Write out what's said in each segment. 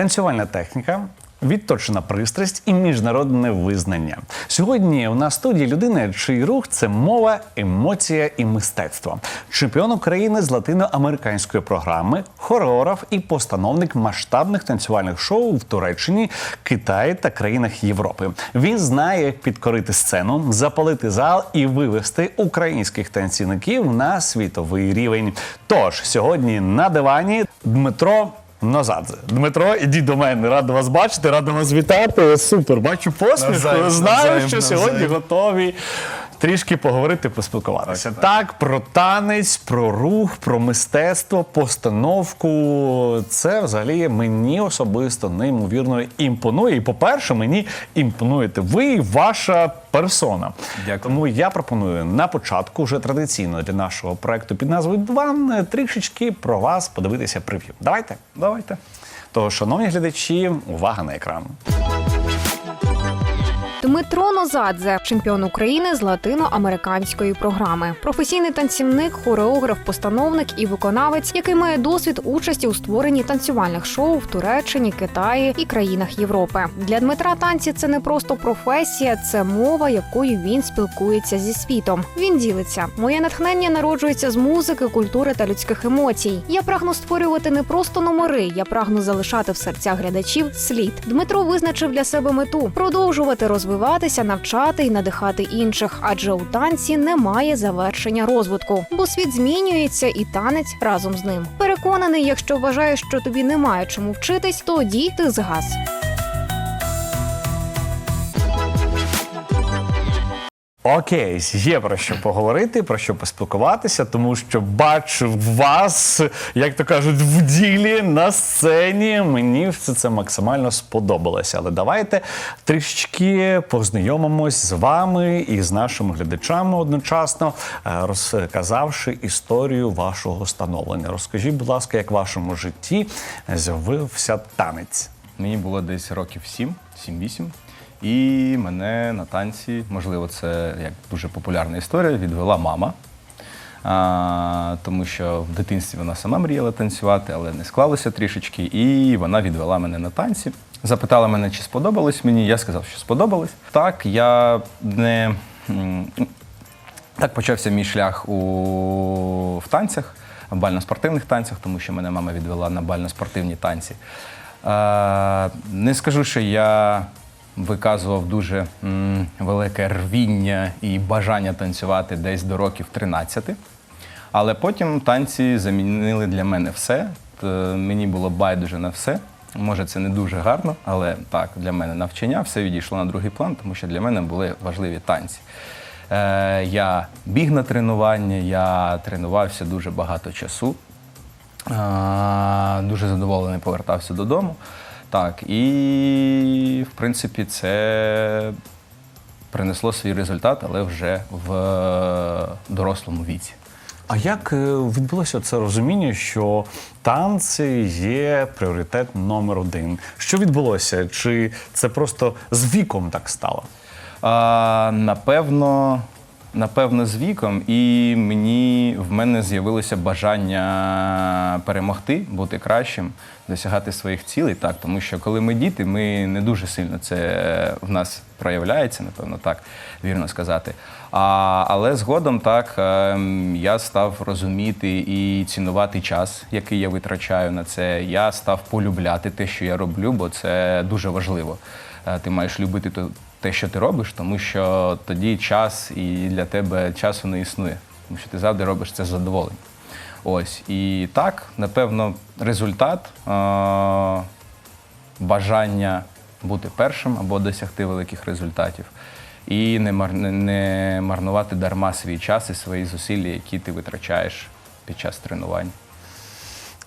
танцювальна техніка. Відточена пристрасть і міжнародне визнання. Сьогодні у нас студії людина, чий рух це мова, емоція і мистецтво. Чемпіон України з латиноамериканської програми, хореограф і постановник масштабних танцювальних шоу в Туреччині, Китаї та країнах Європи. Він знає, як підкорити сцену, запалити зал і вивести українських танцівників на світовий рівень. Тож сьогодні на дивані Дмитро. Назад, Дмитро, ідіть до мене. Радий вас бачити, радий вас вітати. Супер, бачу посмішку. Знаю, що сьогодні готові трішки поговорити, поспілкуватися. Так, про танець, про рух, про мистецтво, постановку. Це взагалі мені особисто неймовірно імпонує. І, по-перше, мені імпонуєте ви і ваша персона. Дякую. Тому я пропоную на початку вже традиційно для нашого проекту під назвою Дван трішечки про вас подивитися прев'ю. Давайте. Давайте. То, шановні глядачі, увага на екран. Дмитро Нозадзе, чемпіон України з латиноамериканської програми, професійний танцівник, хореограф, постановник і виконавець, який має досвід участі у створенні танцювальних шоу в Туреччині, Китаї і країнах Європи. Для Дмитра танці це не просто професія, це мова, якою він спілкується зі світом. Він ділиться. Моє натхнення народжується з музики, культури та людських емоцій. Я прагну створювати не просто номери, я прагну залишати в серцях глядачів слід. Дмитро визначив для себе мету продовжувати розвиватися, навчати і надихати інших, адже у танці немає завершення розвитку, бо світ змінюється, і танець разом з ним. Переконаний, якщо вважаєш, що тобі немає чому вчитись, тоді ти згас. Окей, є про що поговорити, про що поспілкуватися, тому що бачу вас, як то кажуть, в ділі на сцені. Мені все це максимально сподобалося. Але давайте трішечки познайомимось з вами і з нашими глядачами одночасно, е, розказавши історію вашого становлення. Розкажіть, будь ласка, як в вашому житті з'явився танець? Мені було десь років 7, 7-8. І мене на танці, можливо, це як дуже популярна історія, відвела мама. А, тому що в дитинстві вона сама мріяла танцювати, але не склалося трішечки. І вона відвела мене на танці. Запитала мене, чи сподобалось мені. Я сказав, що сподобалось. Так, я не. Так почався мій шлях у в танцях, в бально-спортивних танцях, тому що мене мама відвела на бально-спортивні танці. Е, не скажу, що я виказував дуже м, велике рвіння і бажання танцювати десь до років 13. Але потім танці замінили для мене все. Т- Мені було байдуже на все. Може, це не дуже гарно, але так, для мене навчання все відійшло на другий план, тому що для мене були важливі танці. Е, я біг на тренування, я тренувався дуже багато часу. Е, дуже задоволений повертався додому. Так, і в принципі це принесло свій результат, але вже в е, дорослому віці. А як е, відбулося це розуміння, що танці є пріоритет номер один? Що відбулося? Чи це просто з віком так стало? А, напевно, напевно, з віком, і мені в мене з'явилося бажання перемогти, бути кращим, досягати своїх цілей. Так, тому що коли ми діти, ми не дуже сильно це в нас проявляється, напевно, так вірно сказати. А, але згодом так ем, я став розуміти і цінувати час, який я витрачаю на це. Я став полюбляти те, що я роблю, бо це дуже важливо. Е, Ти маєш любити те, що ти робиш, тому що тоді час і для тебе часу не існує, тому що ти завжди робиш це з задоволенням. Ось і так, напевно, результат е- бажання бути першим або досягти великих результатів, і не, мар- не- марнувати дарма свій час і свої зусилля, які ти витрачаєш під час тренувань.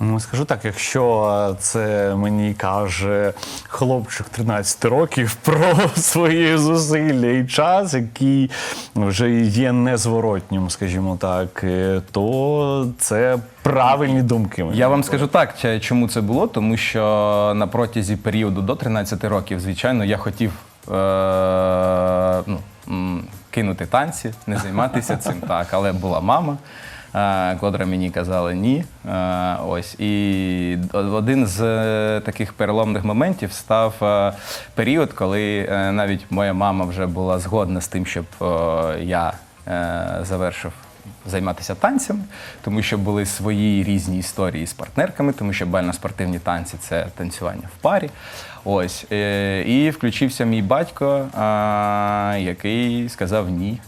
Ну, скажу так, якщо це мені каже хлопчик 13 років про свої зусилля і час, який вже є незворотнім, скажімо так, е, то це правильні думки. Я вам скажу так, чому це було, тому що на протязі періоду до 13 років, звичайно, я хотів е- ну, кинути танці, не займатися цим так, але була мама. Котра мені казала ні. Ось і один з е, таких переломних моментів став е, період, коли е, навіть моя мама вже була згодна з тим, щоб я завершив займатися танцями, тому що були свої різні історії з партнерками, тому що бально-спортивні танці це танцювання в парі. Ось. І включився мій батько, який сказав ні.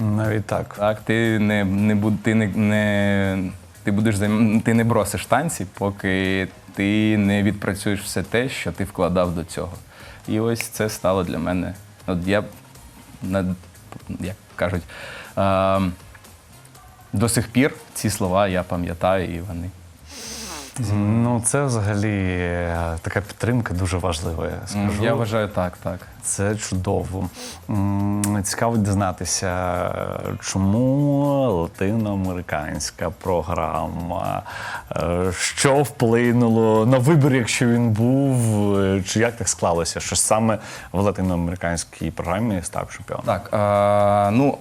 Навіть так. Так, ти не, не, буд- ти не, не, ти будеш займ... ти не бросиш танці, поки ти не відпрацюєш все те, що ти вкладав до цього. І ось це стало для мене. От я як кажуть, е, до сих пір ці слова я пам'ятаю, і вони. Ну, це взагалі е, така підтримка дуже важлива. Я скажу. Я вважаю так, так. Це чудово. Цікаво дізнатися, чому латиноамериканська програма, е, що вплинуло на вибір, якщо він був, е, чи як так склалося, що саме в латиноамериканській програмі став чемпіоном? Так, е, ну,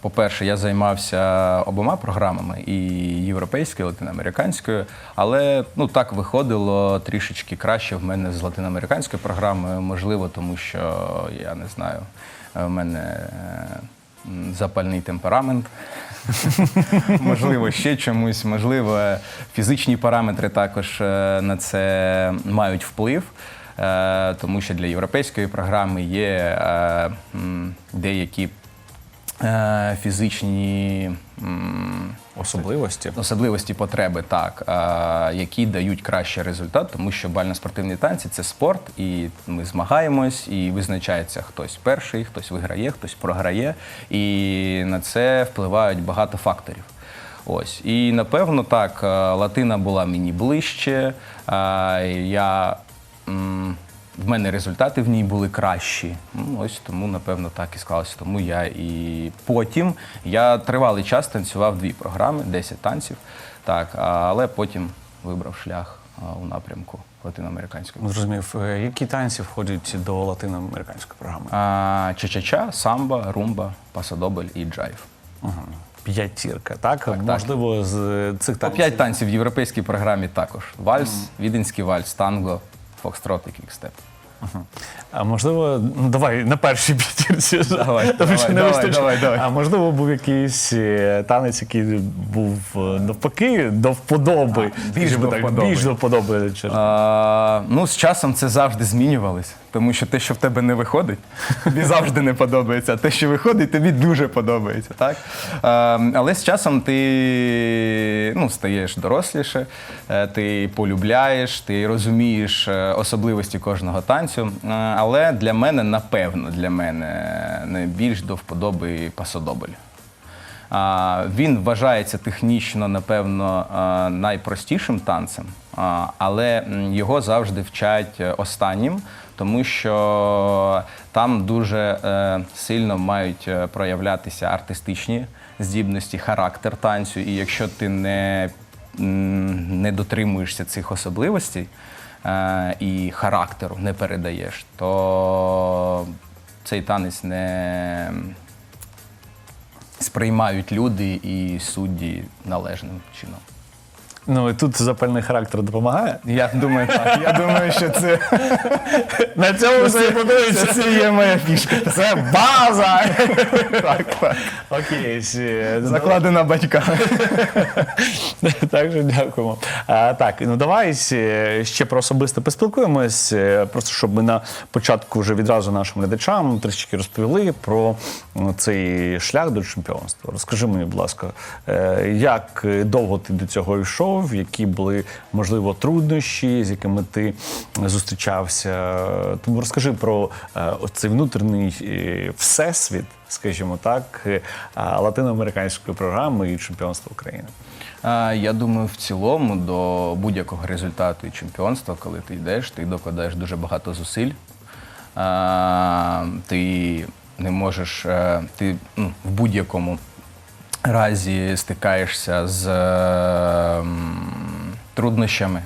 по-перше, я займався обома програмами і європейською, і латиноамериканською, але ну, так виходило трішечки краще в мене з латиноамериканською програмою, можливо, тому що я не знаю, в мене е, запальний темперамент. можливо, ще чомусь, можливо, фізичні параметри також е, на це мають вплив. Е, Тому що для європейської програми є е, деякі е, фізичні Особливості. особливості потреби, так, е, які дають кращий результат, тому що бально-спортивні танці це спорт, і ми змагаємось, і визначається хтось перший, хтось виграє, хтось програє, і на це впливають багато факторів. Ось і напевно так, е, Латина була мені ближче. е, Я в мене результати в ній були кращі. Ну, ось тому, напевно, так і склалося. Тому я і потім я тривалий час танцював дві програми, 10 танців. Так, але потім вибрав шлях у напрямку латиноамериканської. Зрозумів, Е, які танці входять до латиноамериканської програми? А, Ча-ча-ча, самба, румба, пасадобль і джайв. Ага. П'ятірка, так? Можливо, з цих По п'ять танців в європейській програмі також. Вальс, віденський вальс, танго, фокстрот і квікстеп. А можливо, ну давай на першій п'ятірці. Давай, давай, не давай, вистачить. давай, давай. А можливо, був якийсь е, танець, який був е, навпаки до вподоби. А, більш Скажімо до вподоби. Більш до вподоби. через- А, ну, з часом це завжди змінювалось, тому що те, що в тебе не виходить, тобі завжди не подобається. Те, що виходить, тобі дуже подобається. Так? Але з часом ти ну, стаєш доросліше, е, ти полюбляєш, ти розумієш е, особливості кожного танцю. Е, Але для мене, напевно, для мене найбільш до вподоби пасодобль. Він вважається технічно, напевно, найпростішим танцем, але його завжди вчать останнім, тому що там дуже е, сильно мають е, проявлятися артистичні здібності, характер танцю. І якщо ти не, не дотримуєшся цих особливостей е, і характеру не передаєш, то цей танець не сприймають люди і судді належним чином. Ну і тут запальний характер допомагає. Я думаю, так. Я думаю, що це, На цьому все подивиться. це є моя фішка. Це база. Так, так. Окей, Закладена батьками. Так же дякуємо. А, так, ну давай е, ще про особисто поспілкуємось. е, Просто щоб ми на початку вже відразу нашим глядачам трішки розповіли про цей шлях до чемпіонства. Розкажи мені, будь ласка, е, як довго ти до цього йшов, які були можливо труднощі, з якими ти зустрічався. Тому розкажи про е, цей внутрішній е, всесвіт, скажімо так, е, латиноамериканської програми і чемпіонства України. Я думаю, в цілому до будь-якого результату і чемпіонства, коли ти йдеш, ти докладаєш дуже багато зусиль. Ти не можеш, ти ну, в будь-якому разі стикаєшся з е, труднощами.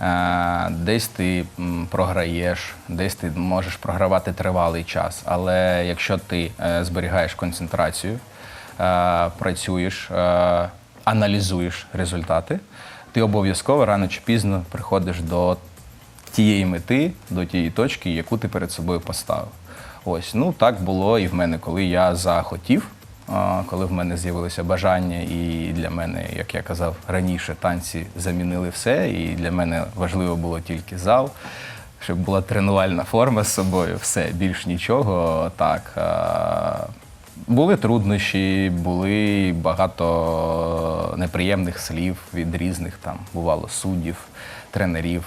Е, Десь ти програєш, десь ти можеш програвати тривалий час. Але якщо ти е, зберігаєш концентрацію, е, працюєш, аналізуєш результати, ти обов'язково рано чи пізно приходиш до тієї мети, до тієї точки, яку ти перед собою поставив. Ось, ну так було і в мене, коли я захотів, коли в мене з'явилося бажання, і для мене, як я казав раніше, танці замінили все. І для мене важливо було тільки зал, щоб була тренувальна форма з собою, все, більш нічого. Так. були труднощі, були багато неприємних слів від різних там, бувало, суддів, тренерів.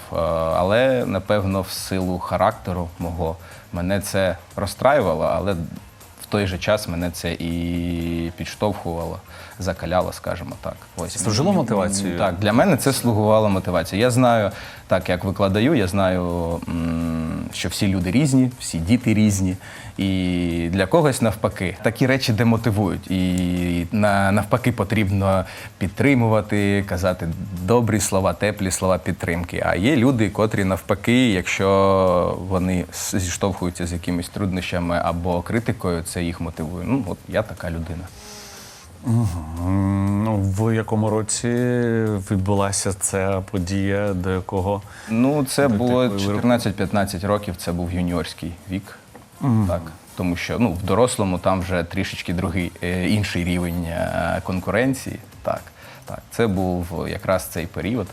Але напевно, в силу характеру мого мене це розстраювало, але той же час мене це і підштовхувало, закаляло, скажімо так. Ось Служило мотивацією? Так, для мене це слугувало мотивацією. Я знаю, так як викладаю, я знаю, м, що всі люди різні, всі діти різні. І для когось навпаки такі речі демотивують. І на, навпаки потрібно підтримувати, казати добрі слова, теплі слова підтримки. А є люди, котрі навпаки, якщо вони зіштовхуються з якимись труднощами або критикою, це їх мотивує. Ну, от я така людина. Ну, в якому році відбулася ця подія, до якого Ну, це було 14-15 років, це був юніорський вік. Так. Тому що ну, в дорослому там вже трішечки другий е, інший рівень е, конкуренції. Так, так. Це був якраз цей період.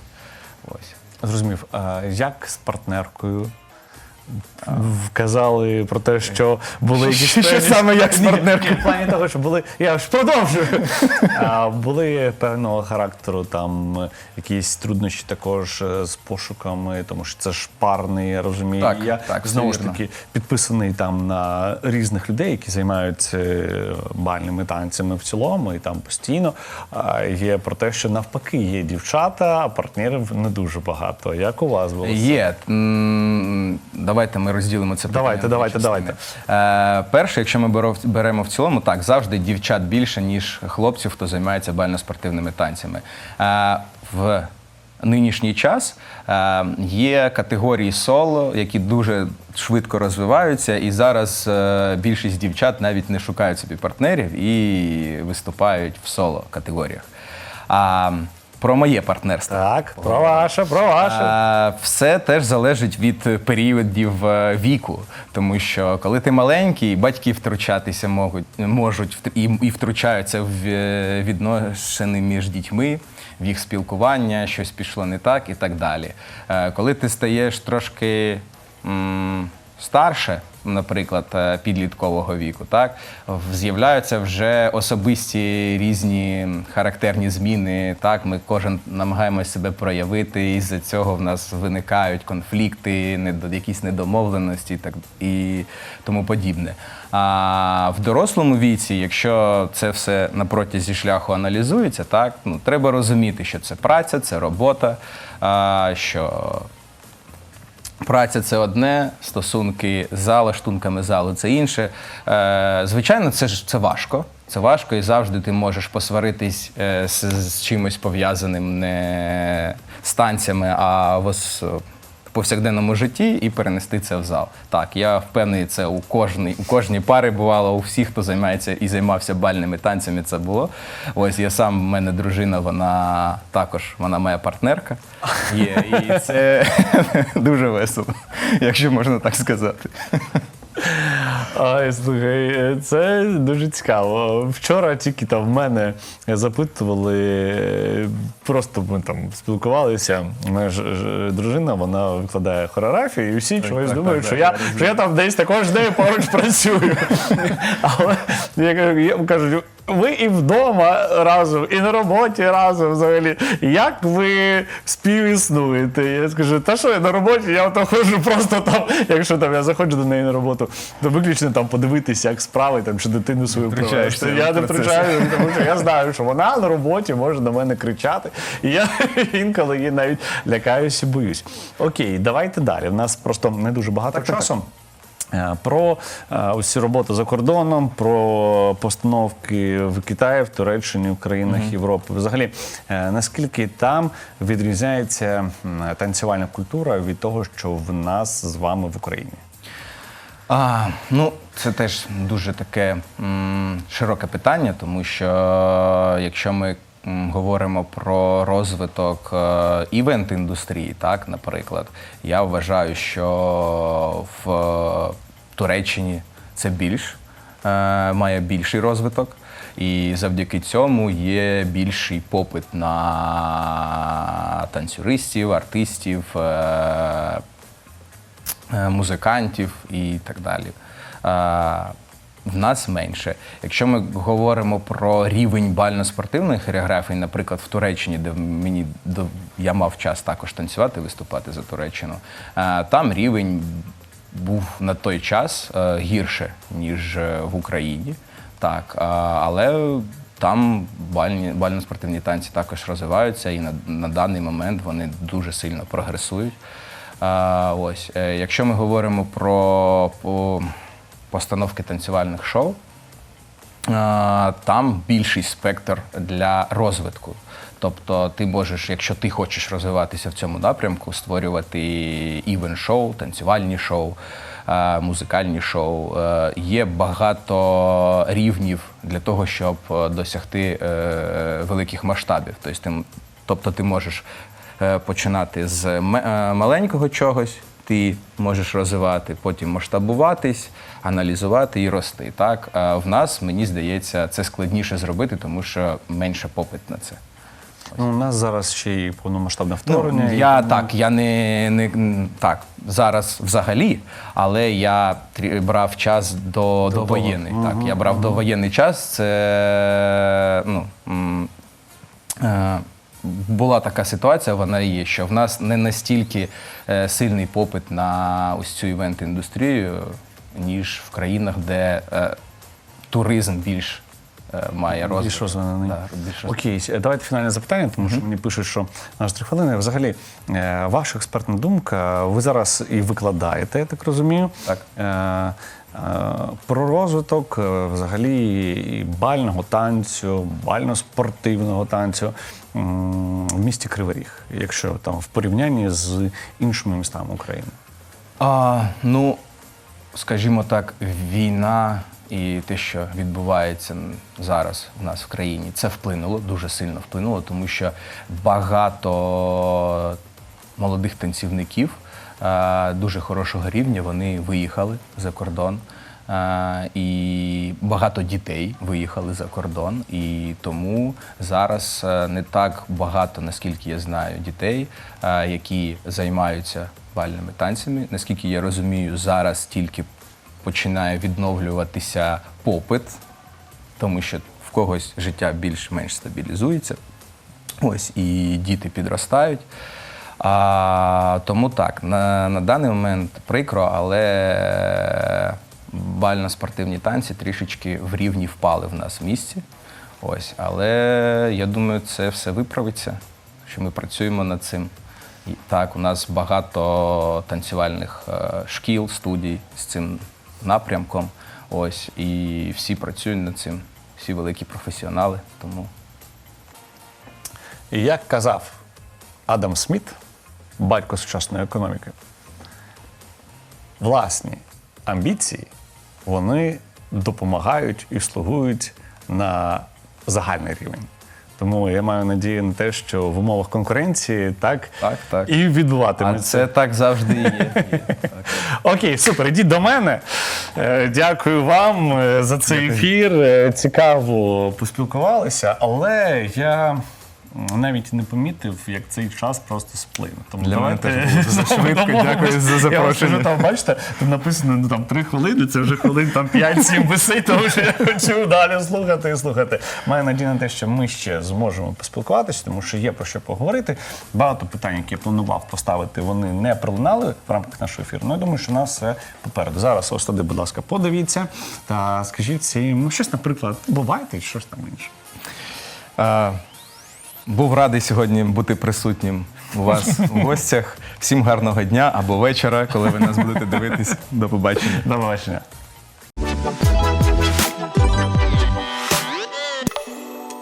Ось. зрозумів, а як з партнеркою? Вказали про те, що були якісь Що певні- саме як з Ні, партнеркою? ні, В плані того, що були. Я ж продовжую. А, були певного характеру там е, якісь труднощі також е, з пошуками, тому що це ж парний, я розумію. Так, я так, все знову ж вірно. таки підписаний там на різних людей, які займаються е, бальними танцями в цілому, і там постійно а, є про те, що навпаки є дівчата, а партнерів не дуже багато. Як у вас було? Є. М, Давайте ми розділимо це Давайте, питання на давайте, частини. Е, перше, якщо ми беремо в цілому, так, завжди дівчат більше, ніж хлопців, хто займається бально-спортивними танцями. Е, в нинішній час е, є категорії соло, які дуже швидко розвиваються, і зараз е, більшість дівчат навіть не шукають собі партнерів і виступають в соло категоріях. А про моє партнерство. Так, про ваше, про ваше. А, Все теж залежить від періодів е, віку, тому що коли ти маленький, батьки втручатися можуть, можуть втр- і, і втручаються в е, відносини між дітьми, в їх спілкування, щось пішло не так і так далі. Е, Коли ти стаєш трошки м, старше, наприклад, е, підліткового віку, так з'являються вже особисті різні характерні зміни. Так, ми кожен намагаємося себе проявити, і з-за цього в нас виникають конфлікти, якісь недомовленості так і тому подібне. А в дорослому віці, якщо це все на протязі шляху аналізується, так ну треба розуміти, що це праця, це робота, а, що Праця це одне, стосунки з залаштунками залу це інше. Е, звичайно, це ж це важко. Це важко, і завжди ти можеш посваритись е, з, з чимось пов'язаним не станцями, а в, в повсякденному житті і перенести це в зал. Так, я впевнений, це у кожній, у кожній пари бувало, у всіх, хто займається і займався бальними танцями, це було. Ось я сам, в мене дружина, вона також вона моя партнерка. Є, і це дуже весело, якщо можна так сказати. Ай, слухай, це дуже цікаво. Вчора тільки там в мене запитували, просто ми там спілкувалися. Моя ж, ж- дружина вона викладає хореографію, і всі чогось так, думають, так, що, так, я, що я там десь також з нею поруч працюю. Але я кажу, я кажу, ви і вдома разом, і на роботі разом взагалі. Як ви співіснуєте? Я скажу, та що я на роботі, я то ходжу просто там, якщо там я заходжу до неї на роботу, то виключно там подивитися, як справи, там, чи дитину свою втручаєшся. Я не втручаю, тому що я знаю, що вона на роботі може на мене кричати. І я інколи її навіть лякаюсь і боюсь. Окей, давайте далі. У нас просто не дуже багато часу. Е, Про е, усі роботи за кордоном, про постановки в Китаї, в Туреччині, в країнах Європи. Взагалі, е, наскільки там відрізняється танцювальна культура від того, що в нас з вами в Україні? А, ну, це теж дуже таке м, широке питання, тому що е, якщо ми говоримо про розвиток е, івент-індустрії, так, наприклад, я вважаю, що в е, Туреччині це більш е, має більший розвиток. І завдяки цьому є більший попит на танцюристів, артистів, е, музикантів і так далі. Е, В нас менше. Якщо ми говоримо про рівень бально-спортивної хореографії, наприклад, в Туреччині, де мені я мав час також танцювати, виступати за Туреччину, е, там рівень був на той час е, гірше, ніж е, в Україні. Так, але там бально-спортивні танці також розвиваються, і на, на даний момент вони дуже сильно прогресують. Ось, е, якщо ми говоримо про постановки танцювальних шоу, там більший спектр для розвитку. Тобто ти можеш, якщо ти хочеш розвиватися в цьому напрямку, створювати івент-шоу, танцювальні шоу, музикальні шоу. Е, Є багато рівнів для того, щоб е, досягти великих масштабів. Тобто ти, тобто можеш починати з е, маленького чогось, ти можеш розвивати, потім масштабуватись, аналізувати і рости. Так? А в нас, мені здається, це складніше зробити, тому що менше попит на це. Ну, у нас зараз ще й повномасштабне вторгнення. Ну, я тому- так, я не, не так зараз взагалі, але я брав час до, до, того. воєнний. Так, я брав до воєнний час. Це ну. е, Була така ситуація, вона і є, що в нас не настільки е, сильний попит на ось цю івент-індустрію, ніж в країнах, де е, туризм більш е, має розвиток. Більш розвинений. Да, більш розвинений. Окей, давайте фінальне запитання, тому що мені пишуть, що аж три хвилини. Взагалі, ваша експертна думка, ви зараз і викладаєте, я так розумію. Так. Е, Про розвиток е, взагалі і бального танцю, бально-спортивного танцю в місті Кривий Ріг, якщо там в порівнянні з іншими містами України. А, ну, скажімо так, війна і те, що відбувається зараз в нас в країні, це вплинуло, дуже сильно вплинуло, тому що багато молодих танцівників дуже хорошого рівня вони виїхали за кордон. І багато дітей виїхали за кордон, і тому зараз е, не так багато, наскільки я знаю, дітей, е, які займаються бальними танцями. Наскільки я розумію, зараз тільки починає відновлюватися попит, тому що в когось життя більш-менш стабілізується. Ось і діти підростають. А, тому так, на, на даний момент прикро, але бально-спортивні танці трішечки в рівні впали в нас в місті. Ось, але я думаю, це все виправиться, що ми працюємо над цим. І так, у нас багато танцювальних е, шкіл, студій з цим напрямком. Ось, і всі працюють над цим, всі великі професіонали. Тому як казав Адам Сміт, батько сучасної економіки, власні амбіції вони допомагають і слугують на загальний рівень. Тому я маю надію на те, що в умовах конкуренції так, Так, так. і а це так завжди і є. Окей, супер. Ідіть до мене. Е, Дякую вам е, за цей ефір. Е, Цікаво поспілкувалися, але я навіть не помітив, як цей час просто сплинув. Тому Для мене теж було дуже швидко. Дякую за запрошення. скажу, там, бачите, там написано ну, там, 3 хвилини, це вже хвилин там 5-7 висить, тому що я хочу далі слухати і слухати. Маю надію на те, що ми ще зможемо поспілкуватися, тому що є про що поговорити. Багато питань, які я планував поставити, вони не пролунали в рамках нашого ефіру. Ну, я думаю, що у нас все попереду. Зараз ось туди, будь ласка, подивіться та скажіть всім, ну, щось, наприклад, бувайте, щось там інше. А, був радий сьогодні бути присутнім у вас у гостях. Всім гарного дня або вечора, коли ви нас будете дивитись. До побачення. До побачення.